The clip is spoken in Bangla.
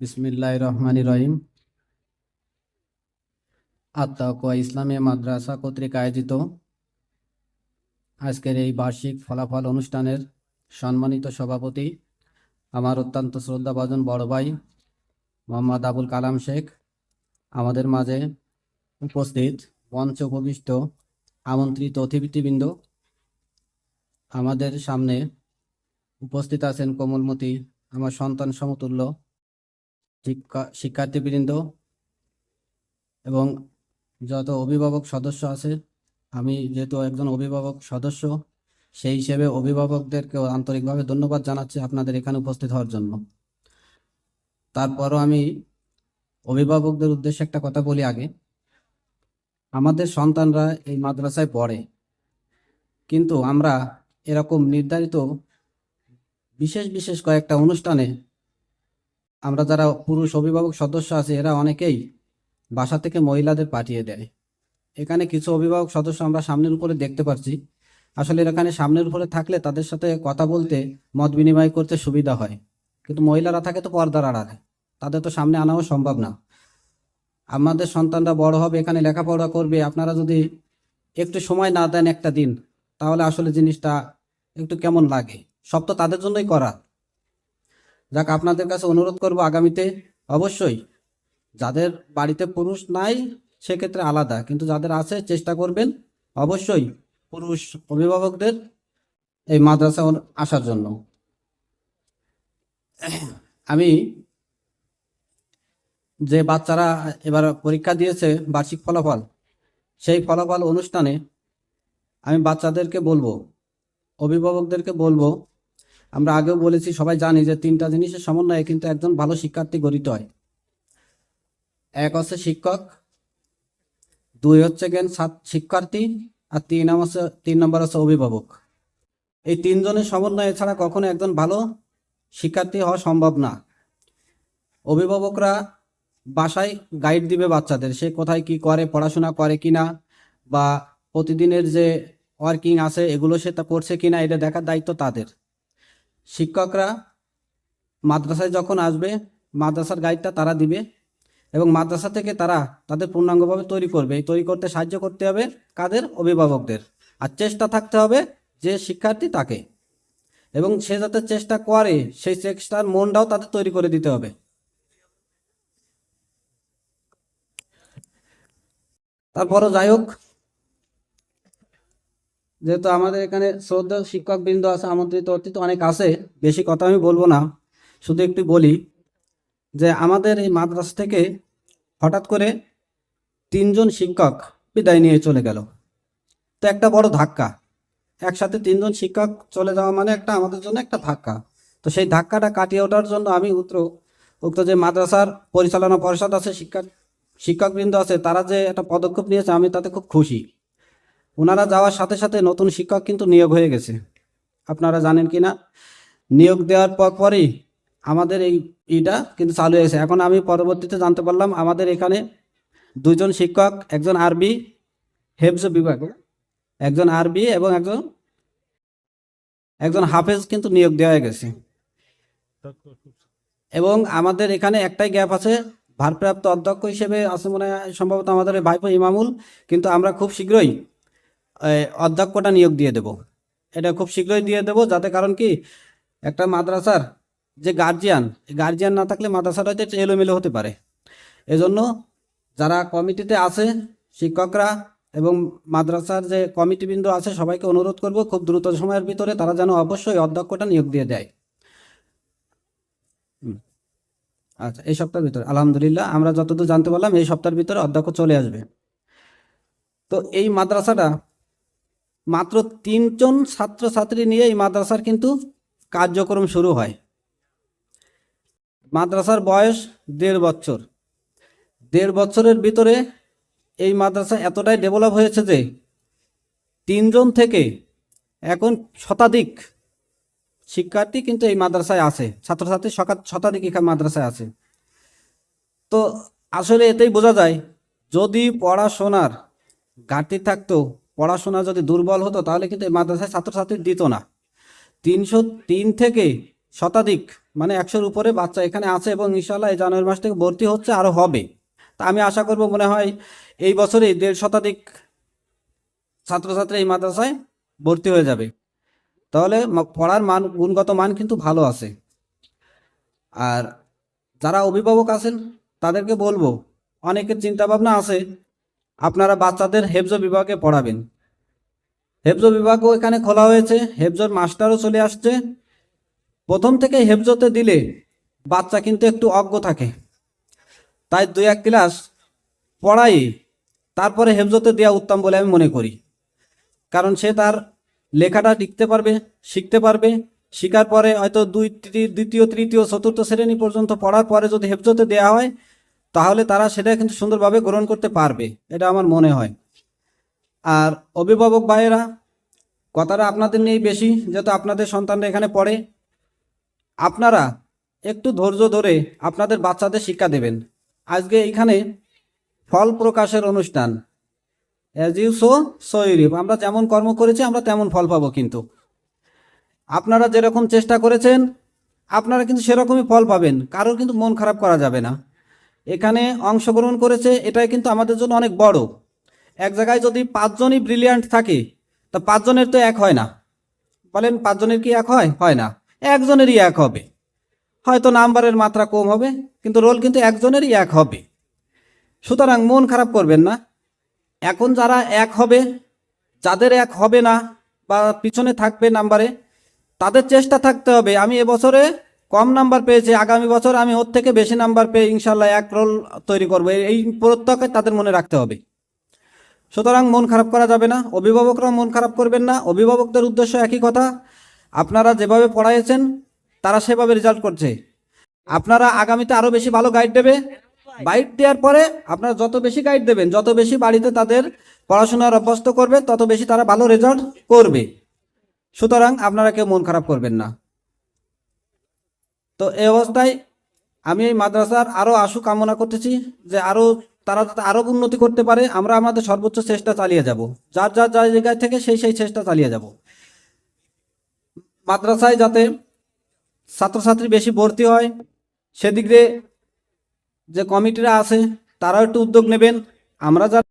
বিসমিল্লাহ রহমান রহিম। আত্মাকুয়া ইসলামী মাদ্রাসা কর্তৃক আয়োজিত আজকের এই বার্ষিক ফলাফল অনুষ্ঠানের সম্মানিত সভাপতি আমার অত্যন্ত শ্রদ্ধাভাজন বড় ভাই মোহাম্মদ আবুল কালাম শেখ আমাদের মাঝে উপস্থিত মঞ্চ উপবিষ্ট আমন্ত্রিত অতিথিবৃন্দ। আমাদের সামনে উপস্থিত আছেন কোমলমতি, আমার সন্তান সমতুল্য শিক্ষা, শিক্ষার্থীবৃন্দ এবং যত অভিভাবক সদস্য আছে, আমি যেহেতু একজন অভিভাবক সদস্য, সেই হিসেবে অভিভাবকদেরকেও আন্তরিকভাবে ধন্যবাদ জানাচ্ছি আপনাদের এখানে উপস্থিত হওয়ার জন্য। তারপরও আমি অভিভাবকদের উদ্দেশ্যে একটা কথা বলি আগে। আমাদের সন্তানরা এই মাদ্রাসায় পড়ে, কিন্তু আমরা এরকম নির্ধারিত বিশেষ বিশেষ কয়েকটা অনুষ্ঠানে আমরা যারা পুরুষ অভিভাবক সদস্য আছে, এরা অনেকেই বাসা থেকে মহিলাদের পাঠিয়ে দেয়। এখানে কিছু অভিভাবক সদস্য আমরা সামনের উপরে দেখতে পাচ্ছি আসলে এখানে সামনের উপরে থাকলে তাদের সাথে কথা বলতে, মত বিনিময় করতে সুবিধা হয়। কিন্তু মহিলারা থাকে তো পর্দার আড়ালে। তাদের তো সামনে আনাও সম্ভব না। আমাদের সন্তানরা বড় হবে, এখানে লেখাপড়া করবে। আপনারা যদি একটু সময় না দেন একটা দিন, তাহলে আসলে জিনিসটা একটু কেমন লাগে? সব তো তাদের জন্যই করা। যাক, আপনাদের কাছে অনুরোধ করব আগামীতে অবশ্যই। যাদের বাড়িতে পুরুষ নাই, সেক্ষেত্রে আলাদা। কিন্তু যাদের আছে, চেষ্টা করবেন অবশ্যই পুরুষ অভিভাবকদের এই মাদ্রাসা আসার জন্য। আমি যে বাচ্চারা এবার পরীক্ষা দিয়েছে, বার্ষিক ফলাফল, সেই ফলাফল অনুষ্ঠানে আমি বাচ্চাদেরকে বলব, অভিভাবকদেরকে বলব আমরা আগেও বলেছি, সবাই জানি যে তিনটা জিনিসের সমন্বয়ে কিন্তু একজন ভালো শিক্ষার্থী গঠিত হয়। এক হচ্ছে শিক্ষক, দুই হচ্ছে জ্ঞান শিক্ষার্থী, আর তিন হচ্ছে, তিন নম্বর হচ্ছে অভিভাবক। এই তিনজনের সমন্বয় ছাড়া কখনো একজন ভালো শিক্ষার্থী হওয়া সম্ভব না। অভিভাবকরা বাসায় গাইড দিবে বাচ্চাদের, সে কোথায় কি করে, পড়াশোনা করে কিনা, বা প্রতিদিনের যে ওয়ার্কিং আছে, এগুলো সে তা করছে কিনা, এটা দেখার দায়িত্ব তাদের। শিক্ষকরা মাদ্রাসায় যখন আসবে, মাদ্রাসার গাইডটা তারা দিবে এবং মাদ্রাসা থেকে তারা তাদের পূর্ণাঙ্গভাবে তৈরি করবে। তৈরি করতে সাহায্য করতে হবে কাদের? অভিভাবকদের। আর চেষ্টা থাকতে হবে যে শিক্ষার্থী তাকে। এবং সে যাতে চেষ্টা করে, সেই চেষ্টার মনটাও তাদের তৈরি করে দিতে হবে। তারপরও যাই হোক যেহেতু আমাদের এখানে শ্রদ্ধা শিক্ষক বৃন্দ আছে, আমন্ত্রিত অতীত অনেক আছে, বেশি কথা আমি বলব না। শুধু একটু বলি যে আমাদের এই মাদ্রাসা থেকে হঠাৎ করে তিনজন শিক্ষক বিদায় নিয়ে চলে গেল। তো একটা বড় ধাক্কা। একসাথে তিনজন শিক্ষক চলে যাওয়া মানে একটা আমাদের জন্য একটা ধাক্কা। তো সেই ধাক্কাটা কাটিয়ে ওঠার জন্য আমি উত্তর উক্ত যে মাদ্রাসার পরিচালনা পরিষদ আছে, শিক্ষা, শিক্ষকবৃন্দ আছে, তারা যে একটা পদক্ষেপ নিয়েছে, আমি তাতে খুব খুশি। ওনারা যাওয়ার সাথে সাথে নতুন শিক্ষক কিন্তু নিয়োগ হয়ে গেছে। আপনারা জানেন কি না? নিয়োগ দেওয়ার পর পরই আমাদের এই ইটা কিন্তু চালু হয়েছে। এখন আমি পরবর্তীতে জানতে পারলাম, আমাদের এখানে দুজন শিক্ষক, একজন আরবি, হেফজ বিভাগে, একজন আরবি এবং একজন একজন হাফেজ কিন্তু নিয়োগ দেওয়া হয়ে গেছে। এবং আমাদের এখানে একটাই গ্যাপ আছে, ভারপ্রাপ্ত অধ্যক্ষ হিসেবে আছে মনে হয় সম্ভবত আমাদের ভাইপো ইমামুল, কিন্তু আমরা খুব শীঘ্রই অধ্যক্ষটা নিয়োগ দিয়ে দেব। এটা খুব শীঘ্রই দিয়ে দেব, যাতে কারণ কি, একটা মাদ্রাসার যে গার্জিয়ান গার্জিয়ান না থাকলে মাদ্রাসাটা হয়তো এলোমেলো হতে পারে। এজন্য যারা কমিটিতে আছে, শিক্ষকরা এবং মাদ্রাসার যে কমিটিবৃন্দ আছে, সবাইকে অনুরোধ করব খুব দ্রুত সময়ের ভিতরে তারা যেন অবশ্যই অধ্যক্ষটা নিয়োগ দিয়ে দেয়। আচ্ছা এই সপ্তাহের ভিতরে, আলহামদুলিল্লাহ, আমরা যতদূর জানতে পারলাম, এই সপ্তাহের ভিতরে অধ্যক্ষ চলে আসবে। তো এই মাদ্রাসাটা মাত্র তিনজন ছাত্রছাত্রী নিয়ে এই মাদ্রাসার কিন্তু কার্যক্রম শুরু হয়। মাদ্রাসার বয়স দেড় বছর। দেড় বছরের ভিতরে এই মাদ্রাসা এতটাই ডেভেলপ হয়েছে যে তিনজন থেকে এখন শতাধিক শিক্ষার্থী কিন্তু এই মাদ্রাসায় আছে। ছাত্রছাত্রী শতাধিক মাদ্রাসায় আছে। তো আসলে এতেই বোঝা যায়, যদি পড়াশোনার ঘাটতি থাকতো পড়াশোনা যদি দুর্বল হতো, তাহলে কিন্তু এই মাদ্রাসায় ছাত্রছাত্রী দিত না। তিনশো তিন থেকে শতাধিক মানে একশোর উপরে বাচ্চা এখানে আছে এবং ইনশাল্লাহ এই জানুয়ারি মাস থেকে ভর্তি হচ্ছে আরও হবে। তা আমি আশা করব মনে হয় এই বছরেই দেড় শতাধিক ছাত্রছাত্রী এই মাদ্রাসায় ভর্তি হয়ে যাবে। তাহলে পড়ার মান, গুণগত মান কিন্তু ভালো আছে। আর যারা অভিভাবক আছেন, তাদেরকে বলব, অনেকের চিন্তাভাবনা আছে আপনারা বাচ্চাদের হেফজ বিভাগে পড়াবেন। হেফজ বিভাগও এখানে খোলা হয়েছে। হেফজর মাস্টারও চলে আসছে। প্রথম থেকে হেফজতে দিলে বাচ্চা কিন্তু একটু অজ্ঞ থাকে। তাই দুই এক ক্লাস পড়াই, তারপরে হেফজতে দেওয়া উত্তম বলে আমি মনে করি। কারণ সে তার লেখাটা লিখতে পারবে, শিখতে পারবে। শিখার পরে হয়তো দুই দ্বিতীয়, তৃতীয়, চতুর্থ শ্রেণি পর্যন্ত পড়ার পরে যদি হেফজতে দেওয়া হয় তাহলে তারা সেটা কিন্তু সুন্দরভাবে গ্রহণ করতে পারবে, এটা আমার মনে হয়। আর অভিভাবক ভাইয়েরা, কথাটা আপনাদের নিয়েই বেশি, যেহেতু আপনাদের সন্তানরা এখানে পড়ে, আপনারা একটু ধৈর্য ধরে আপনাদের বাচ্চাদের শিক্ষা দেবেন। আজকে এইখানে ফল প্রকাশের অনুষ্ঠান। অ্যাজ ইউ সো সৈরিফ আমরা যেমন কর্ম করেছি, আমরা তেমন ফল পাবো কিন্তু। আপনারা যেরকম চেষ্টা করেছেন, আপনারা কিন্তু সেরকমই ফল পাবেন। কারোর কিন্তু মন খারাপ করা যাবে না। এখানে অংশগ্রহণ করেছে, এটাই কিন্তু আমাদের জন্য অনেক বড়। এক জায়গায় যদি পাঁচজনই ব্রিলিয়ান্ট থাকে, তা পাঁচজনের তো এক হয় না। বলেন পাঁচজনের কি এক হয়? হয় না। একজনেরই এক হবে। হয়তো নাম্বারের মাত্রা কম হবে, কিন্তু রোল কিন্তু একজনেরই এক হবে। সুতরাং মন খারাপ করবেন না। এখন যারা এক হবে, যাদের এক হবে না বা পিছনে থাকবে নাম্বারে, তাদের চেষ্টা থাকতে হবে। আমি এবছরে কম নাম্বার পেয়েছে আগামী বছর আমি ওর থেকে বেশি নাম্বার পেয়ে ইনশাল্লাহ এক রোল তৈরি করব। এই- প্রত্যেকে তাদের মনে রাখতে হবে। সুতরাং মন খারাপ করা যাবে না অভিভাবকরা মন খারাপ করবেন না। অভিভাবকদের উদ্দেশ্য একই কথা, আপনারা যেভাবে পড়াইছেন, তারা সেভাবে রেজাল্ট করছে। আপনারা আগামীতে আরও বেশি ভালো গাইড দেবে। গাইড দেওয়ার পরে আপনারা যত বেশি গাইড দেবেন, যত বেশি বাড়িতে তাদের পড়াশোনার অভ্যস্ত করবে, তত বেশি তারা ভালো রেজাল্ট করবে। সুতরাং আপনারা কেউ মন খারাপ করবেন না। তো এই অবস্থায় আমি এই মাদ্রাসার আরও আশু কামনা করতেছি যে আরও তারা যাতে আরও উন্নতি করতে পারে, আমরা আমাদের সর্বোচ্চ চেষ্টা চালিয়ে যাব। যার যার যার জায়গায় থেকে সেই সেই চেষ্টা চালিয়ে যাব। মাদ্রাসায় যাতে ছাত্রছাত্রী বেশি ভর্তি হয়, সেদিক যে কমিটিরা আছে, তারাও একটু উদ্যোগ নেবেন। আমরা যারা